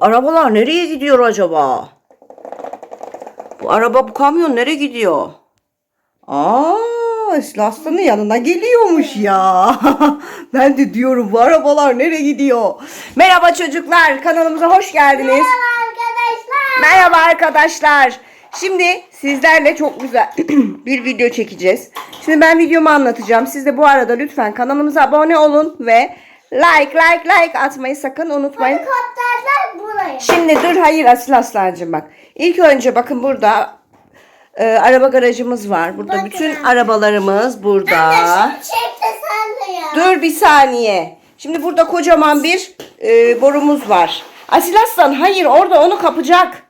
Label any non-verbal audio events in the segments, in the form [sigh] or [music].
arabalar nereye gidiyor acaba? Bu araba bu kamyon nereye gidiyor? Aa, Aslan'ın yanına geliyormuş ya. [laughs] ben de diyorum bu arabalar nereye gidiyor? Merhaba çocuklar kanalımıza hoş geldiniz. arkadaşlar. Merhaba arkadaşlar. Şimdi sizlerle çok güzel [clears throat] bir video çekeceğiz. Şimdi ben videomu anlatacağım. Siz de bu arada lütfen kanalımıza abone olun ve like like like atmayı sakın unutmayın. Helikopterler buraya. Şimdi dur hayır Asil Aslancığım bak. İlk önce bakın burada e, araba garajımız var. Burada Bakın. bütün arabalarımız burada. Anne şunu çek de sen de ya. Dur bir saniye. Şimdi burada kocaman bir e, borumuz var. Asil Aslan hayır orada onu kapacak.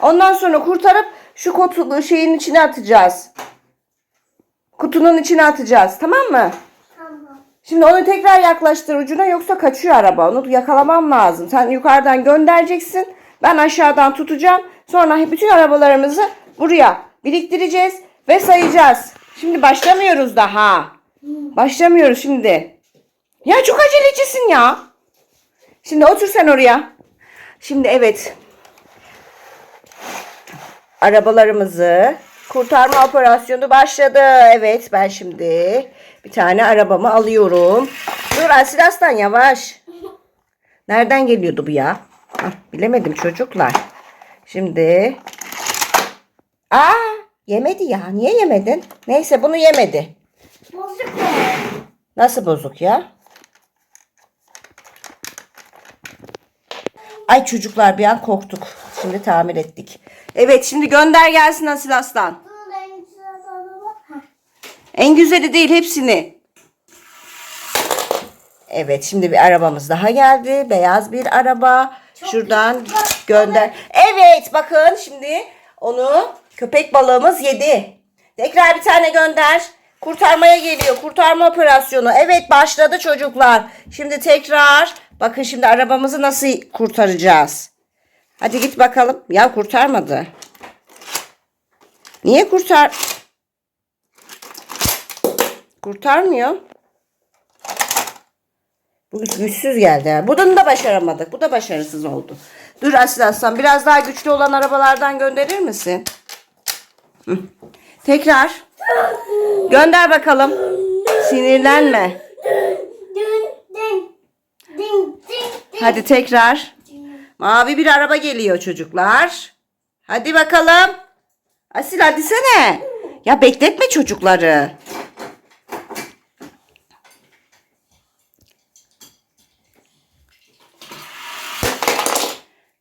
Ondan sonra kurtarıp şu kutu şeyin içine atacağız. Kutunun içine atacağız. Tamam mı? Şimdi onu tekrar yaklaştır ucuna yoksa kaçıyor araba. Onu yakalamam lazım. Sen yukarıdan göndereceksin. Ben aşağıdan tutacağım. Sonra bütün arabalarımızı buraya biriktireceğiz ve sayacağız. Şimdi başlamıyoruz daha. Başlamıyoruz şimdi. Ya çok acelecisin ya. Şimdi otur sen oraya. Şimdi evet. Arabalarımızı kurtarma operasyonu başladı. Evet ben şimdi bir tane arabamı alıyorum. Dur Asil Aslan yavaş. Nereden geliyordu bu ya? Hah, bilemedim çocuklar. Şimdi. Aa yemedi ya. Niye yemedin? Neyse bunu yemedi. Bozuk mu? Nasıl bozuk ya? Ay çocuklar bir an korktuk. Şimdi tamir ettik. Evet şimdi gönder gelsin Asil Aslan. Dur en güzel araba. Heh. En güzeli değil hepsini. Evet şimdi bir arabamız daha geldi. Beyaz bir araba. Şuradan gönder. Evet bakın şimdi onu köpek balığımız yedi. Tekrar bir tane gönder. Kurtarmaya geliyor. Kurtarma operasyonu. Evet başladı çocuklar. Şimdi tekrar bakın şimdi arabamızı nasıl kurtaracağız. Hadi git bakalım. Ya kurtarmadı. Niye kurtar? Kurtarmıyor. Bu güçsüz geldi. ha. Bunu da başaramadık. Bu da başarısız oldu. Dur Asil Aslan biraz daha güçlü olan arabalardan gönderir misin? Tekrar. Gönder bakalım. Sinirlenme. Hadi tekrar. Mavi bir araba geliyor çocuklar. Hadi bakalım. Asil hadi sene. Ya bekletme çocukları.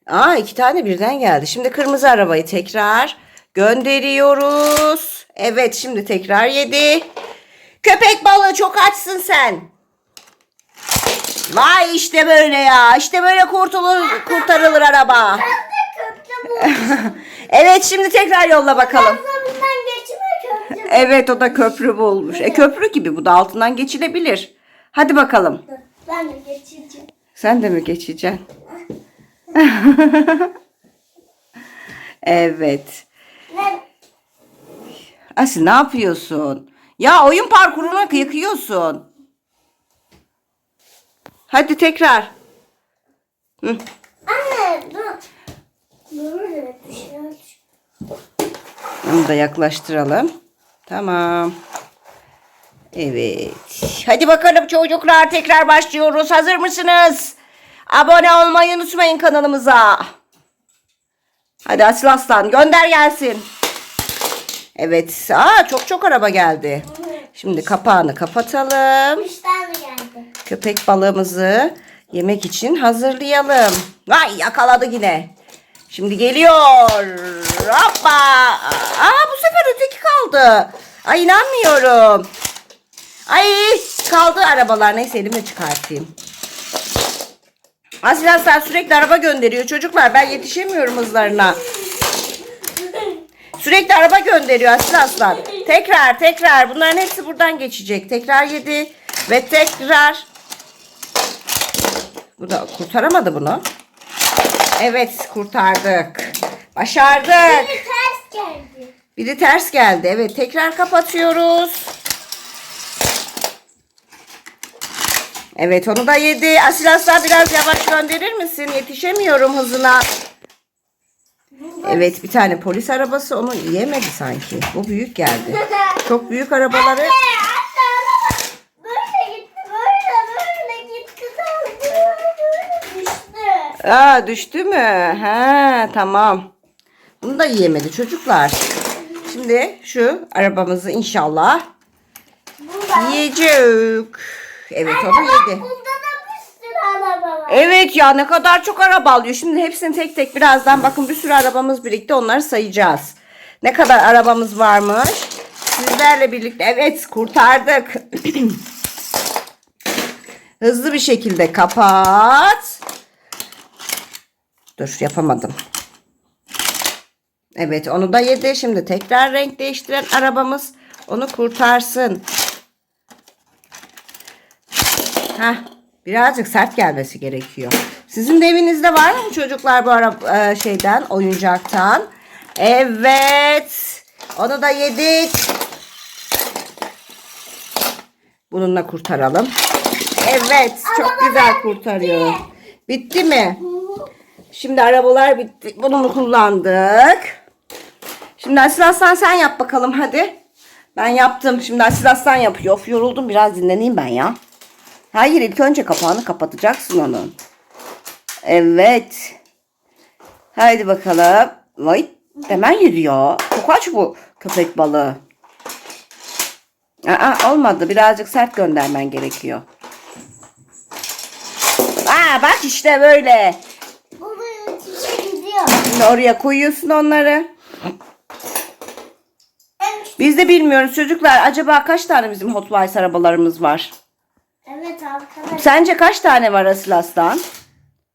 Aa iki tane birden geldi. Şimdi kırmızı arabayı tekrar gönderiyoruz. Evet şimdi tekrar yedi. Köpek balığı çok açsın sen. Vay işte böyle ya. İşte böyle kurtulur, kurtarılır araba. [laughs] Evet şimdi tekrar yolla bakalım. Evet o da köprü bulmuş. E köprü gibi bu da altından geçilebilir. Hadi bakalım. Ben de geçeceğim. Sen de mi geçeceksin? [laughs] evet. Asil ne yapıyorsun? Ya oyun parkuruna yıkıyorsun. Hadi tekrar. Hı. Anne dur. Bir şey. Onu da yaklaştıralım. Tamam. Evet. Hadi bakalım çocuklar tekrar başlıyoruz. Hazır mısınız? Abone olmayı unutmayın kanalımıza. Hadi Asil Aslan gönder gelsin. Evet. Aa, çok çok araba geldi. Şimdi kapağını kapatalım. Üç tane geldi. Köpek balığımızı yemek için hazırlayalım. Vay yakaladı yine. Şimdi geliyor. Hoppa. Aa bu sefer öteki kaldı. Ay inanmıyorum. Ay kaldı arabalar. Neyse elimle çıkartayım. Aslan sürekli araba gönderiyor. Çocuklar ben yetişemiyorum hızlarına. Sürekli araba gönderiyor Asil Aslan. Tekrar tekrar. Bunların hepsi buradan geçecek. Tekrar yedi. Ve tekrar. Bu da kurtaramadı bunu. Evet kurtardık. Başardık. Bir ters geldi. Biri ters geldi. Evet tekrar kapatıyoruz. Evet onu da yedi. Asil Aslan biraz yavaş gönderir misin? Yetişemiyorum hızına. Evet bir tane polis arabası onu yiyemedi sanki. Bu büyük geldi. Çok büyük arabaları. Anne, anne, Böyle gitti, böyle, böyle gitti. Böyle düştü. Aa düştü mü? Ha tamam. Bunu da yiyemedi çocuklar. Şimdi şu arabamızı inşallah yiyecek. Evet onu yedi. Bunda da bir sürü araba var. Evet ya ne kadar çok araba alıyor. Şimdi hepsini tek tek birazdan bakın bir sürü arabamız birlikte onları sayacağız. Ne kadar arabamız varmış. Sizlerle birlikte evet kurtardık. [clears throat] Hızlı bir şekilde kapat. Dur yapamadım. Evet onu da yedi. Şimdi tekrar renk değiştiren arabamız onu kurtarsın. Heh, birazcık sert gelmesi gerekiyor. Sizin de evinizde var mı çocuklar bu araba e, şeyden, oyuncaktan? Evet. Onu da yedik. Bununla kurtaralım. Evet, çok güzel kurtarıyor. Bitti mi? Şimdi arabalar bitti. Bunu kullandık. Şimdi Asil Aslan sen yap bakalım hadi. Ben yaptım. Şimdi Asil Aslan yapıyor. Of yoruldum biraz dinleneyim ben ya. Hayır ilk önce kapağını kapatacaksın onun. Evet. Haydi bakalım. Vay hemen yürüyor. Çok aç bu köpek balığı. Aa, olmadı. Birazcık sert göndermen gerekiyor. Aa, bak işte böyle. Şimdi oraya koyuyorsun onları. Biz de bilmiyoruz çocuklar. Acaba kaç tane bizim Hot Wheels arabalarımız var? Sence kaç tane var Asil Aslan?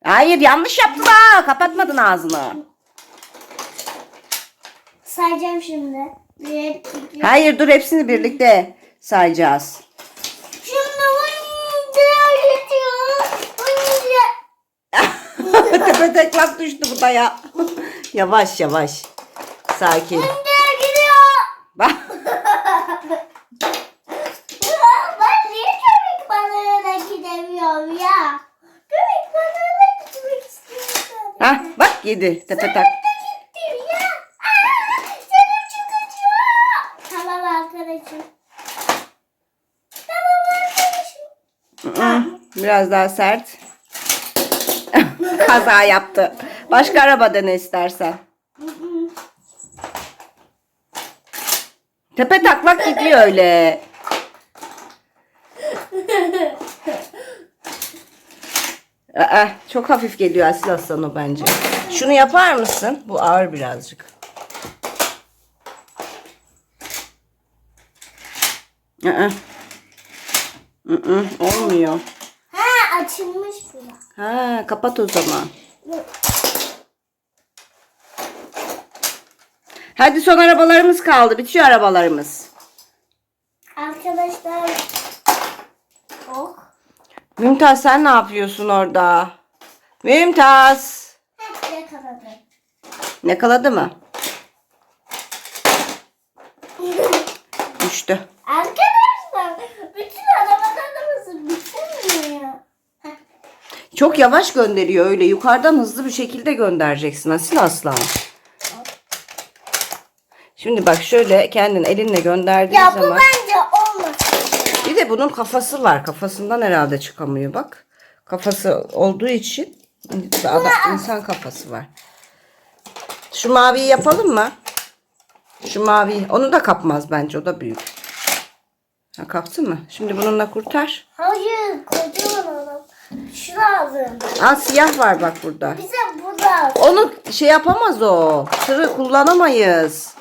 Hayır yanlış yaptın ha. Kapatmadın ağzını. Sayacağım şimdi. Bir, iki. Hayır dur hepsini birlikte sayacağız. Şimdi. [laughs] Tepe teklak düştü bu da ya. yavaş yavaş. Sakin. Oyuncağa gidiyor. Bak. Ya ben niye köpek gidemiyorum ya? Köpek balığına gitmek istiyorum. Hah bak yedi tepe tak. Tamam arkadaşım. Tamam arkadaşım. Biraz daha sert. [laughs] Kaza yaptı. Başka araba dene istersen. Tepe taklak gidiyor öyle. [laughs] Aa, çok hafif geliyor Asil Aslan o bence. Şunu yapar mısın? Bu ağır birazcık. Aa. Hı-hı, olmuyor. Ha açılmış bu. Ha, kapat o zaman. Hadi son arabalarımız kaldı. Bitiyor arabalarımız. Arkadaşlar. Oh. Mümtaz sen ne yapıyorsun orada? Mümtaz. Hep yakaladım. Ne kaladı mı? Düştü. Arkadaşlar bütün arabalarımızı bitirmiyor. Çok yavaş gönderiyor öyle. Yukarıdan hızlı bir şekilde göndereceksin Asil Aslan. Şimdi bak şöyle kendin elinle gönderdiğin Ya bu zaman. bence olmasın. De bunun kafası var. Kafasından herhalde çıkamıyor bak. Kafası olduğu için adam, insan kafası var. Şu maviyi yapalım mı? Şu mavi. Onu da kapmaz bence. O da büyük. Ha, kaptı mı? Şimdi bununla kurtar. Hayır kocaman adam. Şu lazım. Aa siyah var bak burada. Bize bu lazım. Onu şey yapamaz o. Tırı kullanamayız.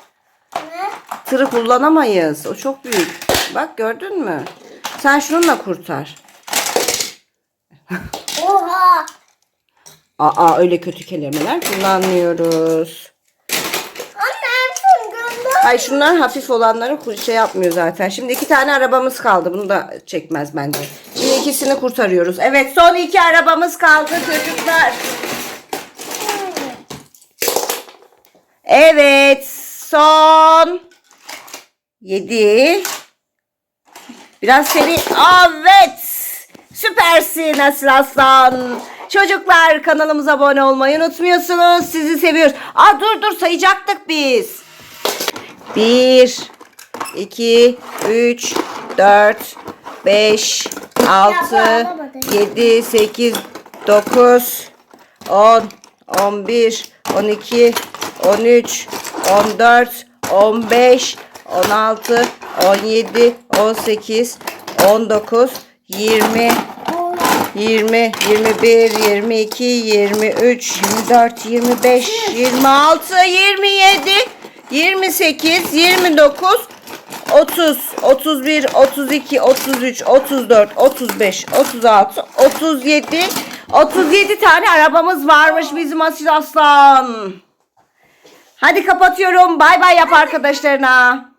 Ne? Tırı kullanamayız. O çok büyük. Bak gördün mü? Sen şununla kurtar. Oha. Aa öyle kötü kelimeler kullanmıyoruz. Hayır şunlar hafif olanları şey yapmıyor zaten. Şimdi iki tane arabamız kaldı. Bunu da çekmez bence. Şimdi ikisini kurtarıyoruz. Evet son iki arabamız kaldı çocuklar. Evet son yedi. Biraz seri. Evet. Süpersin Asil Aslan. Çocuklar kanalımıza abone olmayı unutmuyorsunuz. Sizi seviyoruz. Aa dur dur sayacaktık biz. 1 2 3 4 5 6 7 8 9 10 11 12 13 14 15 16 17 18 19 20 20, 21, 22, 23, 24, 25, 26, 27, 28, 29, 30, 31, 32, 33, 34, 35, 36, 37, 37 tane arabamız varmış bizim Asil Aslan. Hadi kapatıyorum. Bay bay yap arkadaşlarına.